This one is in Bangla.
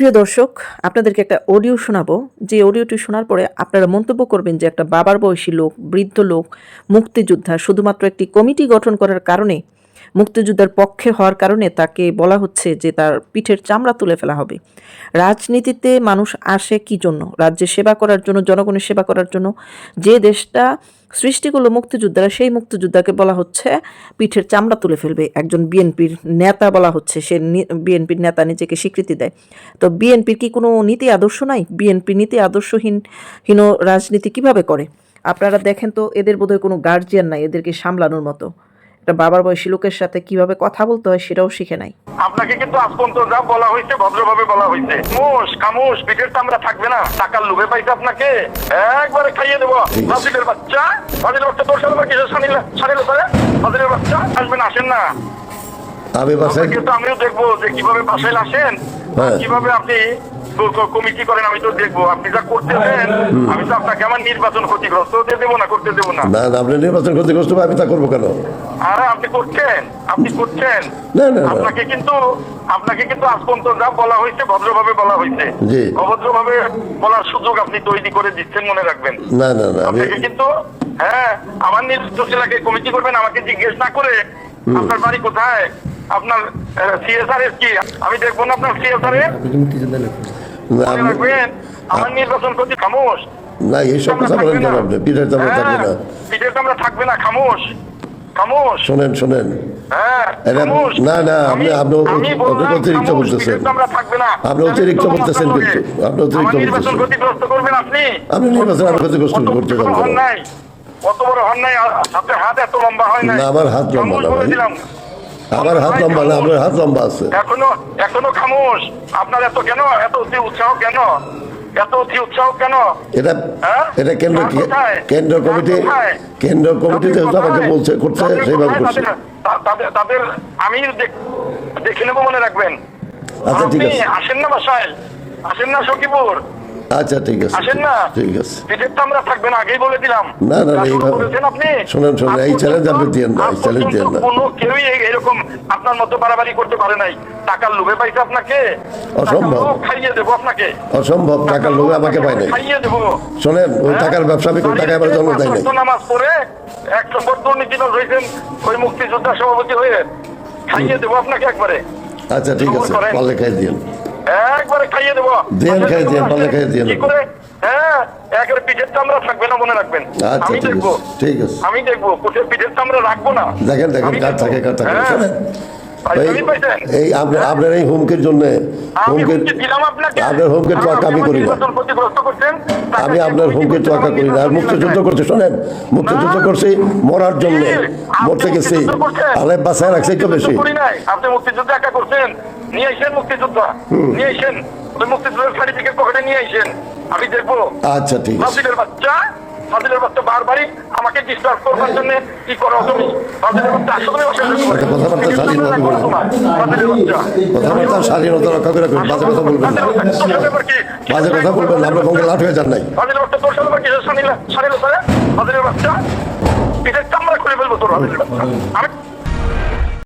প্রিয় দর্শক, আপনাদেরকে একটা অডিও শোনাবো। যে অডিওটি শোনার পরে আপনারা মন্তব্য করবেন যে একটা বাবার বয়সী লোক, বৃদ্ধ লোক, মুক্তিযোদ্ধা, শুধুমাত্র একটি কমিটি গঠন করার কারণে মুক্তিযোদ্ধার পক্ষে হওয়ার কারণে তাকে বলা হচ্ছে যে তার পিঠের চামড়া তুলে ফেলা হবে। রাজনীতিতে মানুষ আসে কি জন্য? রাজ্যের সেবা করার জন্য, জনগণের সেবা করার জন্য। যে দেশটা সৃষ্টি করল মুক্তিযোদ্ধারা, সেই মুক্তিযোদ্ধাকে বলা হচ্ছে পিঠের চামড়া তুলে ফেলবে। একজন বিএনপির নেতা বলা হচ্ছে, সে বিএনপির নেতা নিজেকে স্বীকৃতি দেয়। তো বিএনপির কি কোনো নীতি আদর্শ নাই? বিএনপি নীতি আদর্শহীন, হীন রাজনীতি কীভাবে করে? আপনারা দেখেন তো, এদের বোধহয় কোনো গার্জিয়ান নাই, এদেরকে সামলানোর মতো। একটা বাবার বয়সী লোকের সাথে কীভাবে কথা বলতে হয় সেটাও শিখে নাই। আপনাকে কিন্তু আজ পর্যন্ত যা বলা হয়েছে ভদ্রভাবে বলা হয়েছে। মুস খামুস পিঠের চামড়া থাকবে না। টাকার লোভে পাইছে আপনাকে। একবারে খাইয়ে দেবো। ফাজিলের বাচ্চা। ফাজিলের বাচ্চা তোর সাথে কিসের সানিল সানিল করে ফাজিলের বাচ্চা। আসবেন আসেন না। আমি বাসায় কিন্তু আমিও দেখব যে কীভাবে বাসায় আসেন। হ্যাঁ। কীভাবে আপনি কমিটি করেন আমি তো দেখব। আপনি যা করতেছেন আমি তো আপনাকে আমার নির্বাচন ক্ষতিগ্রস্ত হতে দেবো না করতে দেবো না। আপনি নির্বাচন ক্ষতিগ্রস্ত আমি তা করব কেন? আরে আপনি করছেন আপনি করছেন। না, না, না। আপনাকে কিন্তু আপনাকে কিন্তু আজ পর্যন্ত যা বলা হয়েছে ভদ্রভাবে বলা হয়েছে। অভদ্রভাবে বলার সুযোগ আপনি তৈরি করে দিচ্ছেন মনে রাখবেন। না না না আপনাকে কিন্তু হ্যাঁ আমার নির্দিষ্ট এলাকে কমিটি করবেন আমাকে জিজ্ঞেস না করে আপনার বাড়ি কোথায়? আপনার সিএসআর এর কি? আমি দেখব না আপনার সিএসআর এর। আমার নির্বাচন করছি খামোশ। না এইসব কথা বলেন কেন আপনি? পিঠের চামড়া থাকবে না। পিঠের চামড়া থাকবে না খামোশ। খামোশ। শোনেন শোনেন। এটা- খামোশ। না, না, আপনি- আপনি অতিরিক্ত বলতেছেন। আপনি অতিরিক্ত বলতেছেন কিন্তু। আপনি অতিরিক্ত বলতেছেন। আপনি। নির্বাচন আমি ক্ষতিগ্রস্ত করতে আর হাতে লম্বা হয় না, আমার হাত লম্বা খামোশ না, দিলাম। আমার হাত লম্বা না আপনার হাত লম্বা আছে। এখনও এখনও খামোশ। আপনার এত কেন? এত অতি উৎসাহ কেন? এত অতি উৎসাহ কেন? এটা হ্যাঁ? এটা কেন্দ্র কেন্দ্র কমিটি? কেন্দ্র কমিটি যেহেতু আমাকে বলছে করছে সেইভাবে করছে। তাদের- আমি দেখে নেব মনে রাখবেন। আচ্ছা, ঠিক আছে। আসেন না বাসায়। আসেন না সখীপুর। আচ্ছা ঠিক আছে। আসেন না? ঠিক আছে। তো আমরা থাকবেন আগেই বলে দিলাম। না, না, এইভাবে- আপনি? শোনেন, শোনেন, এই পর্যন্ত- আপনি দিয়েন না, এই দিয়েন না। কোনো কেউই এরকম আপনার মতো বাড়াবাড়ি করতে পারে নাই। টাকার লোভে পাইছে আপনাকে? অসম্ভব। খাইয়ে দেবো আপনাকে। অসম্ভব টাকার লোভে আমাকে নাই। খাইয়ে দেবো। শোনেন ওই টাকার ব্যবসা আমি করি, টাকা আমার জন্ম দেয় নাই। নামাজ পড়ে এক নম্বর হয়েছেন ওই মুক্তিযোদ্ধা সভাপতি হয়ে খাইয়ে দেবো আপনাকে একবারে। আচ্ছা ঠিক আছে। পারলে খাই দিন একবারে খাইয়ে দেবো। দেন, খাই দেন, ভালো খাই। কি করে? হ্যাঁ একেবারে পিঠের চামড়া থাকবে না মনে রাখবেন? আচ্ছা আমি দেখব। ঠিক আছে। আমি দেখব পিঠের চামড়া রাখব না। দেখেন দেখেন কার থাকে কার থাকে। হ্যাঁ। এই- আপনার আপনার এই হুমকির জন্য আমি হুমকির হুমকি দিলাম আপনাকে। আপনার হুমকির তোয়াক্কা আমি করি না। নির্বাচন ক্ষতিগ্রস্ত করছেন তাকে আমি আপনার কি তোয়াক্কা করি না। আর মুক্তিযুদ্ধ করতে শোনেন। মুক্তিযুদ্ধ করছি মরার জন্য। মরতে গেছি। আলে বাসায় রাখছে তো বেশি। মুক্তিযুদ্ধ করি নাই। আপনি মুক্তিযুদ্ধ একা করছেন। নিয়ে আইসেন মুক্তিযুদ্ধ। নিয়ে আইসেন ওই মুক্তিযুদ্ধের সার্টিফিকেট পকেটে নিয়ে আইসেন আমি দেখব। আচ্ছা ঠিক আছে। বাচ্চা ফাজিলের বারবারই আমাকে ডিস্টার্ব করবার জন্য কি করো তুমি? ফাজিলের বাচ্চা আসলে আচ্ছা, কথাবার্তা স্বাধীনতা রক্ষা করে রাখবেন। বাজে কথা বলবেন না। বাজে কথা বলবেন না। আপনার সঙ্গে লাট হয়ে যান নাই। ফাজিলের বাচ্চা তোর সাথে আবার কিসের? সানিলা সানিলা ফাজিলের বাচ্চা? পিঠের চামড়া করে ফেলব তোর আমি